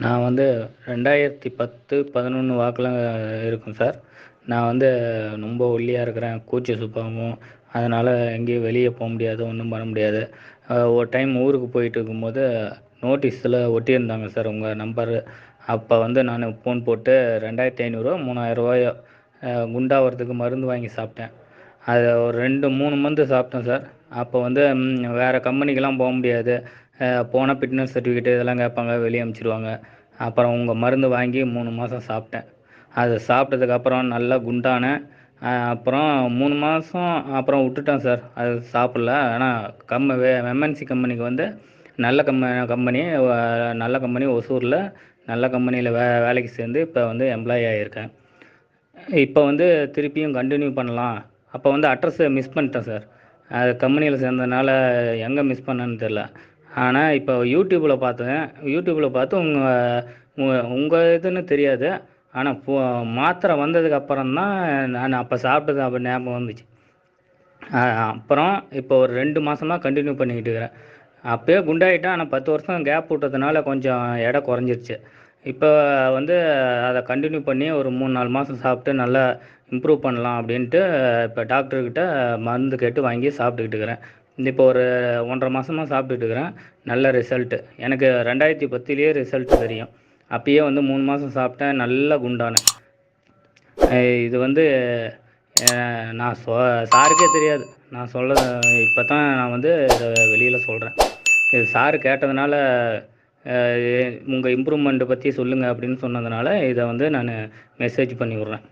நான் வந்து ரெண்டாயிரத்தி பத்து பதினொன்று வாக்கில் இருக்கும் சார். நான் வந்து ரொம்ப ஒல்லியாக இருக்கிறேன். கூச்ச சுபாவம் அதனால் எங்கேயும் வெளியே போக முடியாது ஒன்றும் பண்ண முடியாது. ஒரு டைம் ஊருக்கு போயிட்டு இருக்கும்போது நோட்டீஸில் ஒட்டியிருந்தாங்க சார் உங்கள் நம்பரு. அப்போ வந்து நான் ஃபோன் போட்டு ரெண்டாயிரத்தி ஐநூறுரூவா மூணாயிரரூவாயோ குண்டாகிறதுக்கு மருந்து வாங்கி சாப்பிட்டேன். அது ஒரு ரெண்டு மூணு மந்த்து சாப்பிட்டேன் சார். அப்போ வந்து வேறு கம்பெனிக்கெலாம் போக முடியாது. போனால் ஃபிட்னஸ் சர்டிஃபிகேட்டு இதெல்லாம் கேட்பாங்க வெளியே அனுப்பிச்சிடுவாங்க அப்புறம் உங்கள் மருந்து வாங்கி மூணு மாதம் சாப்பிட்டேன். அது சாப்பிட்டதுக்கப்புறம் நல்லா குண்டானேன் அப்புறம் மூணு மாதம் அப்புறம் விட்டுட்டேன் சார் அது சாப்பிடல. ஆனால் கம் எம்என்சி கம்பெனிக்கு வந்து நல்ல கம்ப கம்பெனி நல்ல கம்பெனி ஒசூரில் நல்ல கம்பெனியில் வே வேலைக்கு சேர்ந்து இப்போ வந்து எம்ப்ளாயி ஆகியிருக்கேன் இப்போ வந்து திருப்பியும் கண்டினியூ பண்ணலாம். அப்போ வந்து அட்ரஸை மிஸ் பண்ணிட்டேன் சார் அது கம்பெனியில் சேர்ந்ததுனால எங்கே மிஸ் பண்ணேன்னு தெரில ஆனால் இப்போ யூடியூப்பில் பார்த்தேன். யூடியூப்பில் பார்த்து உங்கள் உங்கள் இதுன்னு தெரியாது. ஆனால் போ மாத்திரை வந்ததுக்கு அப்புறம் தான் நான் அப்போ சாப்பிட்டது அப்போ ஞாபகம் வந்துச்சு. அப்புறம் இப்போ ஒரு ரெண்டு மாதமாக கண்டினியூ பண்ணிக்கிட்டு இருக்கிறேன். அப்போயே குண்டாயிட்டேன். ஆனால் பத்து வருஷம் கேப் விட்டதுனால கொஞ்சம் எடை குறைஞ்சிருச்சு. இப்போ வந்து அதை கண்டினியூ பண்ணி ஒரு மூணு நாலு மாதம் சாப்பிட்டு நல்லா இம்ப்ரூவ் பண்ணலாம் அப்படின்ட்டு இப்போ டாக்டர்கிட்ட மருந்து கேட்டு வாங்கி சாப்பிட்டுக்கிட்டு இருக்கிறேன். இப்போ ஒரு ஒன்றரை மாதமாக சாப்பிட்டுட்டு இருக்கிறேன் நல்ல ரிசல்ட்டு எனக்கு ரெண்டாயிரத்தி பத்துலேயே ரிசல்ட் தெரியும். அப்பயே வந்து மூணு மாதம் சாப்பிட்டேன். நல்லா குண்டானேன் இது வந்து நான் சொ சாருக்கே தெரியாது. நான் சொல்ல இப்போ தான் நான் வந்து இதை வெளியில் சொல்கிறேன் இது சார் கேட்டதுனால உங்கள் இம்ப்ரூவ்மெண்ட்டை பற்றி சொல்லுங்கள் அப்படின்னு சொன்னதுனால இதை வந்து நான் மெசேஜ் பண்ணி விட்றேன்.